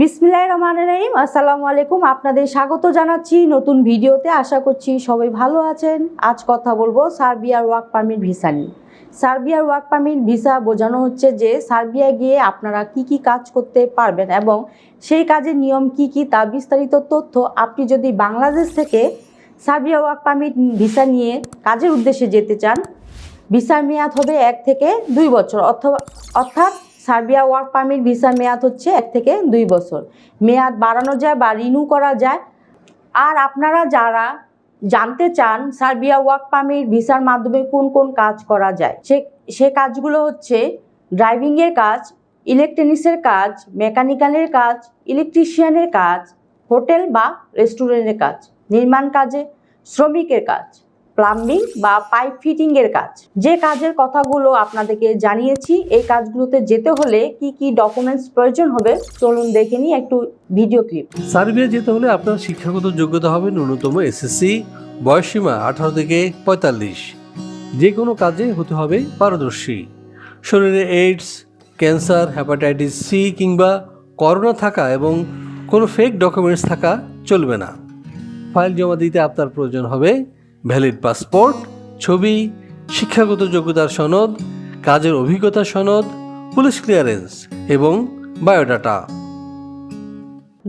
বিসমিল্লাহ রহমান রহিম। আসসালামু আলাইকুম। আপনাদের স্বাগত জানাচ্ছি নতুন ভিডিওতে। আশা করছি সবাই ভালো আছেন। আজ কথা বলব সার্বিয়ার ওয়ার্ক পারমিট ভিসা নিয়ে। সার্বিয়ার ওয়ার্ক পারমিট ভিসা বোঝানো হচ্ছে যে সার্বিয়া গিয়ে আপনারা কি কি কাজ করতে পারবেন এবং সেই কাজের নিয়ম কি কি তা বিস্তারিত তথ্য আপনি যদি বাংলাদেশ থেকে সার্বিয়া ওয়ার্ক পারমিট ভিসা নিয়ে কাজের উদ্দেশ্যে যেতে চান, ভিসার মেয়াদ হবে এক থেকে দুই বছর অথবা অর্থাৎ সার্বিয়া ওয়ার্ক পারমিট ভিসার মেয়াদ হচ্ছে এক থেকে দুই বছর। মেয়াদ বাড়ানো যায় বা রিনিউ করা যায়। আর আপনারা যারা জানতে চান সার্বিয়া ওয়ার্ক পারমিট ভিসার মাধ্যমে কোন কোন কাজ করা যায়, সে সে কাজগুলো হচ্ছে ড্রাইভিংয়ের কাজ ইলেকট্রনিক্সের কাজ মেকানিক্যালের কাজ ইলেকট্রিশিয়ানের কাজ হোটেল বা রেস্টুরেন্টের কাজ, নির্মাণ কাজে, শ্রমিকের কাজ। প্লাম্বিং বা পাইপ ফিটিংয়ের কাজ। যে কাজের কথাগুলো আপনাদেরকে জানিয়েছি, এই কাজগুলোতে যেতে হলে কি কি ডকুমেন্টস প্রয়োজন হবে, চলুন দেখে নিই একটু ভিডিও ক্লিপ সার্বিয়া যেতে হলে আপনার শিক্ষাগত যোগ্যতা হবে ন্যূনতম এসএসসি বয়সসীমা আঠারো থেকে পঁয়তাল্লিশ। যে কোনো কাজে হতে হবে পারদর্শী। শরীরে এইডস ক্যান্সার হ্যাপাটাইটিস সি কিংবা করোনা থাকা এবং কোনো ফেক ডকুমেন্টস থাকা চলবে না। ফাইল জমা দিতে আপনার প্রয়োজন হবে ভ্যালিড পাসপোর্ট, ছবি, শিক্ষাগত যোগ্যতার সনদ, কাজের অভিজ্ঞতা সনদ, পুলিশ ক্লিয়ারেন্স এবং বায়োডাটা।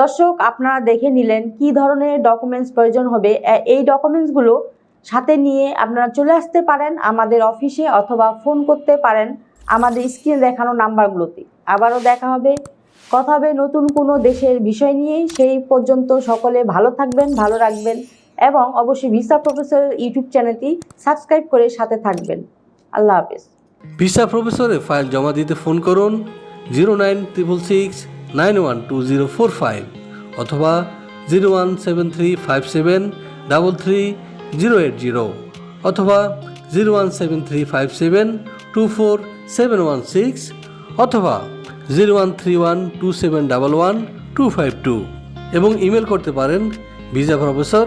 দর্শক, আপনারা দেখে নিলেন কি ধরনের ডকুমেন্টস প্রয়োজন হবে। এই ডকুমেন্টসগুলো সাথে নিয়ে আপনারা চলে আসতে পারেন আমাদের অফিসে অথবা ফোন করতে পারেন আমাদের স্ক্রিনে দেখানো নাম্বারগুলোতে। আবারও দেখা হবে, কথা হবে নতুন কোনো দেশের বিষয় নিয়েই সেই পর্যন্ত সকলে ভালো থাকবেন, ভালো রাখবেন। এবং অবশ্যই ভিসা প্রফেসর ইউটিউব চ্যানেলটি সাবস্ক্রাইব করে সাথে থাকবেন। আল্লাহ হাফেজ। ভিসা প্রফেসরে ফাইল জমা দিতে ফোন করুন zero nine triple six nine one two zero four five অথবা zero one seven three five seven double three zero eight zero অথবা zero one seven three five seven two four seven one six অথবা zero one three one two seven double one two five two এবং email করতে পারেন visa professor